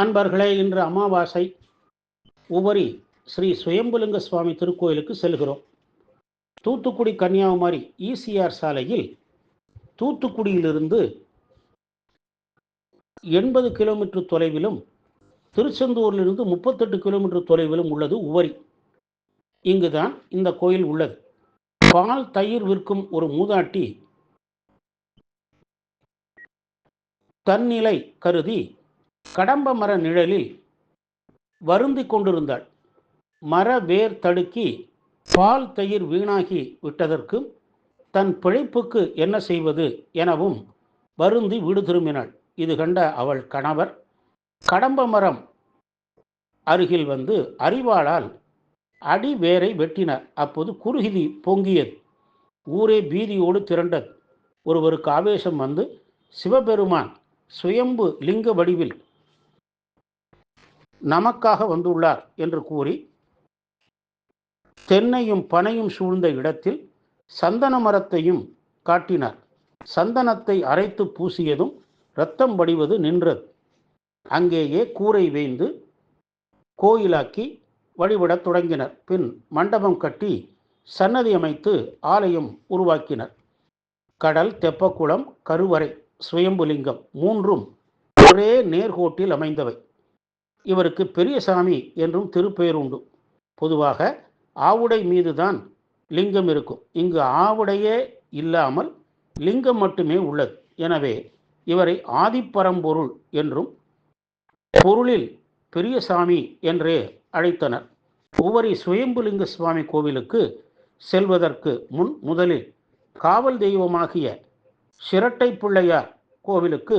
அன்பர்களே இன்று அமாவாசை. உபரி ஸ்ரீ சுயம்புலிங்க சுவாமி திருக்கோயிலுக்கு செல்கிறோம். தூத்துக்குடி கன்னியாகுமரி ஈசிஆர் சாலையில் தூத்துக்குடியிலிருந்து எண்பது கிலோமீட்டர் தொலைவிலும் திருச்செந்தூரிலிருந்து முப்பத்தெட்டு கிலோமீட்டர் தொலைவிலும் உள்ளது உவரி இங்குதான் இந்த கோயில் உள்ளது. பால் தயிர் விற்கும் ஒரு மூதாட்டி தன்னிலை கருதி கடம்ப மர நிழலில் வருந்தி கொண்டிருந்தாள். மர வேர் தடுக்கி பால் தயிர் வீணாகி விட்டதற்கு தன் பிழைப்புக்கு என்ன செய்வது எனவும் வருந்தி வீடு திரும்பினாள். இது கண்ட அவள் கணவர் கடம்ப மரம் அருகில் வந்து அறிவாளால் அடி வேரை வெட்டினார். அப்போது குறுகிதி பொங்கியது. ஊரே பீதியோடு திரண்டது. ஒருவருக்கு ஆவேசம் வந்து சிவபெருமான் சுயம்பு லிங்க வடிவில் நமக்காக வந்துள்ளார் என்று கூறி தென்னையும் பனையும் சூழ்ந்த இடத்தில் சந்தன மரத்தையும் காட்டினார். சந்தனத்தை அரைத்து பூசியதும் இரத்தம் வடிவது நின்றது. அங்கேயே கூரை வேய்ந்து கோயிலாக்கி வழிபடத் தொடங்கினர். பின் மண்டபம் கட்டி சன்னதி அமைத்து ஆலயம் உருவாக்கினர். கடல் தெப்பக்குளம் கருவறை சுயம்புலிங்கம் மூன்றும் ஒரே நேர்கோட்டில் அமைந்தவை. இவருக்கு பெரியசாமி என்றும் திருப்பெயர் உண்டு. பொதுவாக ஆவுடை மீதுதான் லிங்கம் இருக்கும். இங்கு ஆவுடையே இல்லாமல் லிங்கம் மட்டுமே உள்ளது. எனவே இவரை ஆதிப்பரம்பொருள் என்றும் பொருளில் பெரியசாமி என்றே அழைத்தனர். ஒவ்வொரு சுயம்புலிங்க சுவாமி கோவிலுக்கு செல்வதற்கு முன் முதலில் காவல் தெய்வமாகிய சிரட்டை பிள்ளையார் கோவிலுக்கு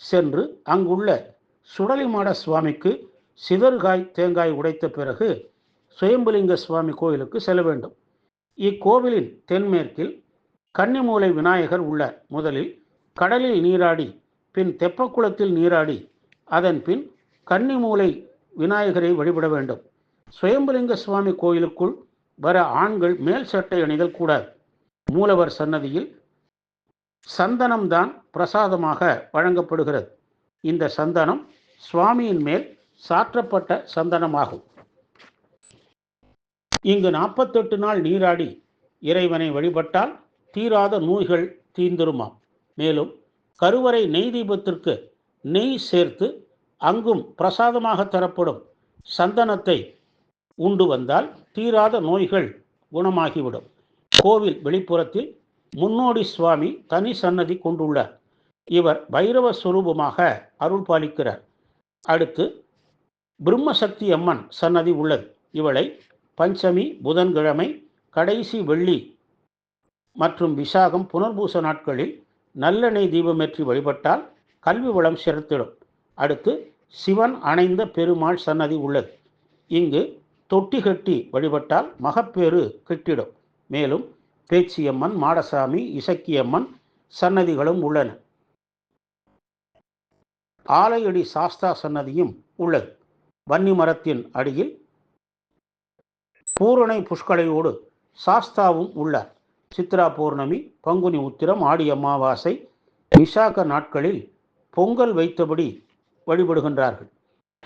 சென்று அங்குள்ள சுடலிமாட சுவாமிக்கு சிதறுகாய் தேங்காய் உடைத்த பிறகு சுயம்புலிங்க சுவாமி கோயிலுக்கு செல்ல வேண்டும். இக்கோவிலின் தென்மேற்கில் கன்னிமூலை விநாயகர் உள்ளார். முதலில் கடலில் நீராடி பின் தெப்பக்குளத்தில் நீராடி அதன் பின் கன்னிமூலை விநாயகரை வழிபட வேண்டும். சுயம்புலிங்க சுவாமி கோயிலுக்குள் வர ஆண்கள் மேல் சட்டை அணிதல் கூடாது. மூலவர் சன்னதியில் சந்தனம்தான் பிரசாதமாக வழங்கப்படுகிறது. இந்த சந்தனம் சுவாமியின் மேல் சாற்றப்பட்ட சந்தனமாகும். இங்கு நாற்பத்தெட்டு நாள் நீராடி இறைவனை வழிபட்டால் தீராத நோய்கள் தீந்துருமாம் மேலும் கருவறை நெய் தீபத்திற்கு நெய் சேர்த்து அங்கும் பிரசாதமாக தரப்படும் சந்தனத்தை உண்டு வந்தால் தீராத நோய்கள் குணமாகிவிடும். கோவில் வெளிப்புறத்தில் முன்னோடி சுவாமி தனி சன்னதி கொண்டுள்ளார் இவர் பைரவ சுரூபமாக அருள் பாலிக்கிறார் அடுத்து பிரம்மசக்தி அம்மன் சன்னதி உள்ளது. இவளை பஞ்சமி புதன்கிழமை கடைசி வெள்ளி மற்றும் விசாகம் புனர்பூச நாட்களில் நல்லெண்ணெய் தீபமேற்றி வழிபட்டால் கல்வி வளம் சிறத்திடும் அடுத்து சிவன் அணைந்த பெருமாள் சன்னதி உள்ளது. இங்கு தொட்டி கட்டி வழிபட்டால் மகப்பேறு கிட்டிடும். மேலும் பேச்சியம்மன் மாடசாமி இசக்கியம்மன் சன்னதிகளும் உள்ளன. ஆலையடி சாஸ்தா சன்னதியும் உள்ளது. வன்னி மரத்தின் அடியில் பூரணை புஷ்கலையோடு சாஸ்தாவும் உள்ளார். சித்ரா பௌர்ணமி பங்குனி உத்திரம் ஆடி அமாவாசை விசாக நாட்களில் பொங்கல் வைத்தபடி வழிபடுகின்றார்கள்.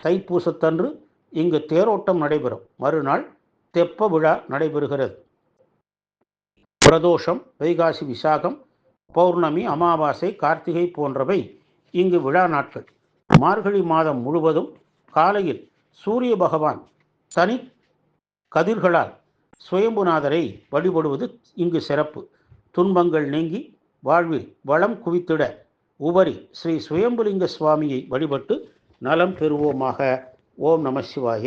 தைப்பூசத்தன்று இங்கு தேரோட்டம் நடைபெறும். மறுநாள் தெப்ப விழா நடைபெறுகிறது. பிரதோஷம் வைகாசி விசாகம் பௌர்ணமி அமாவாசை கார்த்திகை போன்றவை இங்கு விழா நாட்கள். மார்கழி மாதம் முழுவதும் காலையில் சூரிய பகவான் தனி கதிர்களால் சுயம்புநாதரை வழிபடுவது இங்கு சிறப்பு. துன்பங்கள் நீங்கி வாழ்வில் வளம் குவித்திட உபரி ஸ்ரீ சுயம்புலிங்க சுவாமியை வழிபட்டு நலம் பெறுவோமாக. ஓம் நம சிவாய.